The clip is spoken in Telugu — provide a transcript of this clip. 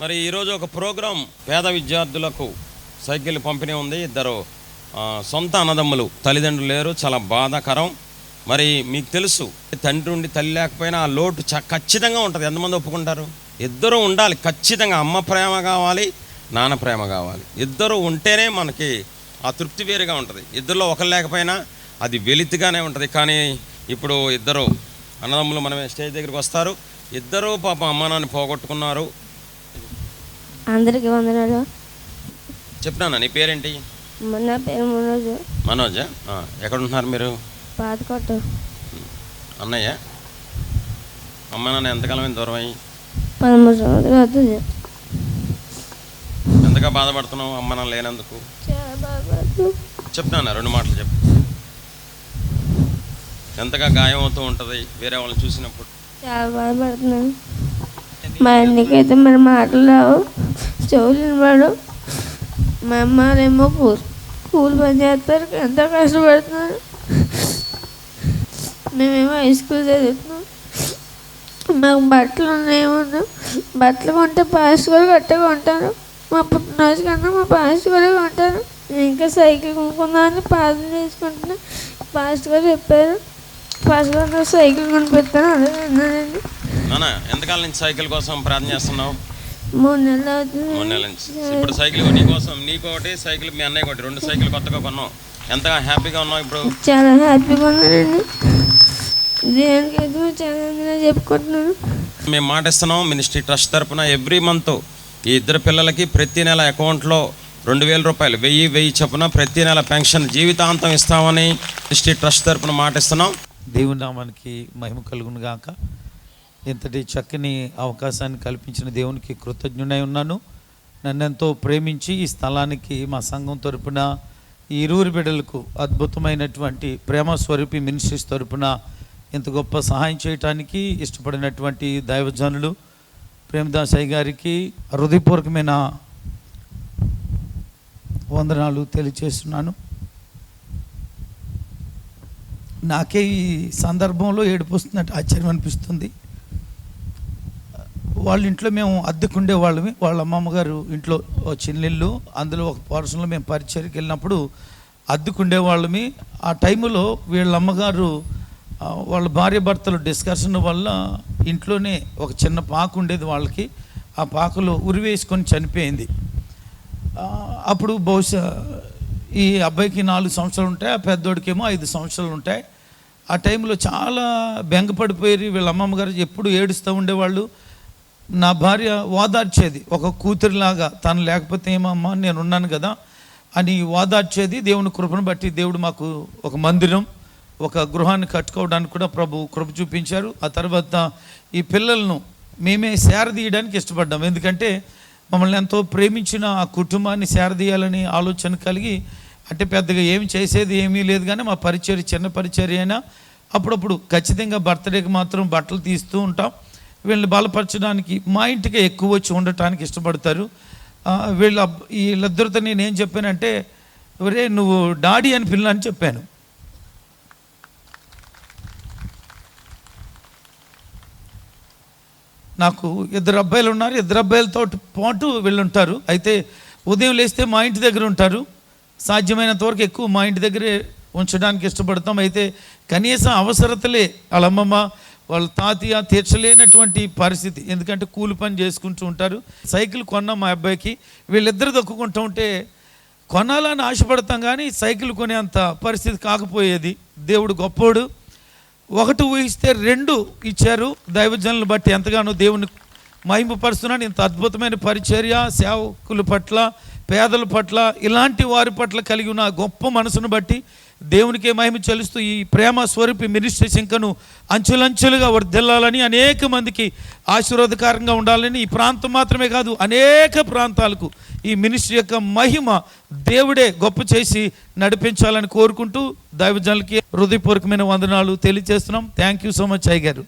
మరి ఈరోజు ఒక ప్రోగ్రాం పేద విద్యార్థులకు సైకిల్ పంపిణీ ఉంది. ఇద్దరు సొంత అన్నదమ్ములు. తల్లిదండ్రులు లేరు చాలా బాధాకరం. మరి మీకు తెలుసు తండ్రి ఉండి తల్లి లేకపోయినా ఆ లోటు చ ఖచ్చితంగా ఉంటుంది. ఎంతమంది ఒప్పుకుంటారు? ఇద్దరు ఉండాలి. ఖచ్చితంగా అమ్మ ప్రేమ కావాలి నాన్న ప్రేమ కావాలి. ఇద్దరు ఉంటేనే మనకి ఆ తృప్తి వేరుగా ఉంటుంది. ఇద్దరిలో ఒకరు లేకపోయినా అది వెలితిగానే ఉంటుంది. కానీ ఇప్పుడు ఇద్దరు అన్నదమ్ములు మనమే స్టేజ్ దగ్గరికి వస్తారు. ఇద్దరు పాపం అమ్మ నాన్న పోగొట్టుకున్నారు. అందరికి వందనాలు. చెప్పినానా నీ పేరేంటి? నా పేరు మనోజు. మనోజా? ఎక్కడ ఉంటున్నారు మీరు? పాతకొట్టు అన్నయ్య? అమ్మ నాన్న ఎంతకాలమైన దూరం అయ్యి? పదమూడు సంవత్సరాలు అవుతుంది. ఎంతగా బాధపడుతున్నావు అమ్మ నాన్న లేనందుకు? చెప్తాను రెండు మాటలు చెప్పు. ఎంతగా గాయం అవుతూ ఉంటుంది వేరే వాళ్ళని చూసినప్పుడు? చాలా బాధపడుతున్నాను మా అన్నికైతే మరి మాటలు రావు. చెవులు వాడు మా అమ్మలేమో కూల్ కూలి పని చేస్తారు ఎంతో కష్టపడుతున్నారు? మేమేమో హై స్కూల్ చదువుతున్నాం. మాకు బట్టలు ఉన్నాయేమన్నా బట్టలు కొంటే పాస్ కూడా కట్టే ఉంటారు మా పుట్టినరోజు కన్నా మా పాస్ట్ కూడా కొంటారు. ఇంకా సైకిల్ కొనుక్కుందామని పాదం చేసుకుంటున్నా. పాస్ట్ కూడా చెప్పారు. పాస్ కూడా సైకిల్ కొనిపెట్టాను అదే విన్నానండి. ఎంతకాలం నుంచి సైకిల్ కోసం ప్రార్థన చేస్తున్నావు? మూడు నెలలు నుంచి. ఇప్పుడు సైకిల్ నీ కోసం నీకు ఒకటి సైకిల్ మీ అన్నయ్య ఒకటి రెండు సైకిల్ కొత్తగా కొన్నావు. ఎంతగా హ్యాపీగా ఉన్నావు ఇప్పుడు? చాలా హ్యాపీగా ఉన్నానండి. దేనికైతే చాలా చెప్పుకుంటున్నాను. మేము మాట ఇస్తున్నాం మినిస్ట్రీ ట్రస్ట్ తరపున ఎవ్రీ మంత్ ఈ ఇద్దరు పిల్లలకి ప్రతి నెల అకౌంట్లో రెండు వేల రూపాయలు వెయ్యి వెయ్యి చొప్పున ప్రతి నెల పెన్షన్ జీవితాంతం ఇస్తామని మినిస్ట్రీ ట్రస్ట్ తరపున మాట ఇస్తున్నాం దేవుని నామానికి మహిమ కలుగును గాక ఇంతటి చక్కని అవకాశాన్ని కల్పించిన దేవునికి కృతజ్ఞుడై ఉన్నాను. నన్ను ఎంతో ప్రేమించి ఈ స్థలానికి మా సంఘం తరపున ఈ ఇరువురు బిడ్డలకు అద్భుతమైనటువంటి ప్రేమ స్వరూపి మినిస్ట్రీస్ తరపున ఇంత గొప్ప సహాయం చేయటానికి ఇష్టపడినటువంటి దైవజనులు ప్రేమదాస్ అయ్య గారికి హృదయపూర్వకమైన వందనాలు తెలియచేస్తున్నాను. నాకే ఈ సందర్భంలో ఏడుపు వస్తున్నట్టు ఆశ్చర్యం అనిపిస్తుంది. వాళ్ళ ఇంట్లో మేము అద్దెకుండే వాళ్ళమే. వాళ్ళ అమ్మమ్మ గారు ఇంట్లో చిన్నిల్లు అందులో ఒక పర్సన్లో మేము పరిచయకి వెళ్ళినప్పుడు అద్దెకుండే వాళ్ళమి. ఆ టైంలో వీళ్ళ అమ్మగారు వాళ్ళ భార్య భర్తలు డిస్కషన్ వల్ల ఇంట్లోనే ఒక చిన్న పాకు ఉండేది వాళ్ళకి. ఆ పాకలో ఉరివేసుకొని చనిపోయింది. అప్పుడు బహుశా ఈ అబ్బాయికి నాలుగు సంవత్సరాలు ఉంటాయి ఆ పెద్దోడికేమో ఐదు సంవత్సరాలు ఉంటాయి. ఆ టైంలో చాలా బెంగపడిపోయి వీళ్ళ అమ్మమ్మ గారు ఎప్పుడు ఏడుస్తూ ఉండేవాళ్ళు. నా భార్య ఓదార్చేది ఒక కూతురిలాగా తను లేకపోతే ఏమమ్మా నేను ఉన్నాను కదా అని ఓదార్చేది దేవుని కృపను బట్టి దేవుడు మాకు ఒక మందిరం ఒక గృహాన్ని కట్టుకోవడానికి కూడా ప్రభు కృప చూపించారు. ఆ తర్వాత ఈ పిల్లలను మేమే సేరదీయడానికి ఇష్టపడ్డాం. ఎందుకంటే మమ్మల్ని ఎంతో ప్రేమించిన ఆ కుటుంబాన్ని సేరదీయాలని ఆలోచన కలిగి అంటే పెద్దగా ఏమి చేసేది ఏమీ లేదు కానీ మా పరిచర్య చిన్న పరిచర్య అయినా అప్పుడప్పుడు ఖచ్చితంగా బర్త్డేకి మాత్రం బట్టలు తీస్తూ ఉంటాం. వీళ్ళని బలపరచడానికి మా ఇంటికి ఎక్కువ వచ్చి ఉండటానికి ఇష్టపడతారు. వీళ్ళ వీళ్ళిద్దరితో నేను ఏం చెప్పానంటే ఒరే నువ్వు డాడీ అని పిల్లని చెప్పాను. నాకు ఇద్దరు అబ్బాయిలు ఉన్నారు. ఇద్దరు అబ్బాయిలతో పాటు వీళ్ళుంటారు. అయితే ఉదయం లేస్తే మా ఇంటి దగ్గర ఉంటారు. సాధ్యమైనంత వరకు ఎక్కువ మా ఇంటి దగ్గరే ఉంచడానికి ఇష్టపడతాం. అయితే కనీసం అవసరతలే వాళ్ళ అమ్మమ్మ వాళ్ళ తాతయ్య తీర్చలేనటువంటి పరిస్థితి. ఎందుకంటే కూలి పని చేసుకుంటూ ఉంటారు. సైకిల్ కొన్నాం మా అబ్బాయికి. వీళ్ళిద్దరు దొక్కుకుంటూ ఉంటే కొనాలని ఆశపడతాం కానీ సైకిల్ కొనేంత పరిస్థితి కాకపోయేది. దేవుడు గొప్పోడు. ఒకటి ఊహిస్తే రెండు ఇచ్చారు. దైవజనులు బట్టి ఎంతగానో దేవుని మహిమపరుస్తున్నాడు ఇంత అద్భుతమైన పరిచర్య సేవకుల పట్ల పేదల పట్ల ఇలాంటి వారి పట్ల కలిగి ఉన్న గొప్ప మనసును బట్టి దేవునికే మహిమ చెల్లిస్తూ ఈ ప్రేమ స్వరూపి మినిస్ట్రీస్ ఇంకను అంచులంచులుగా వర్ధిల్లాలని అనేక మందికి ఆశీర్వాదకరంగా ఉండాలని ఈ ప్రాంతం మాత్రమే కాదు అనేక ప్రాంతాలకు ఈ మినిస్ట్రీ యొక్క మహిమ దేవుడే గొప్ప చేసి నడిపించాలని కోరుకుంటూ దైవజనులకి హృదయపూర్వకమైన వందనాలు తెలియజేస్తున్నాం. థ్యాంక్ యూ సో మచ్ అయ్య గారు.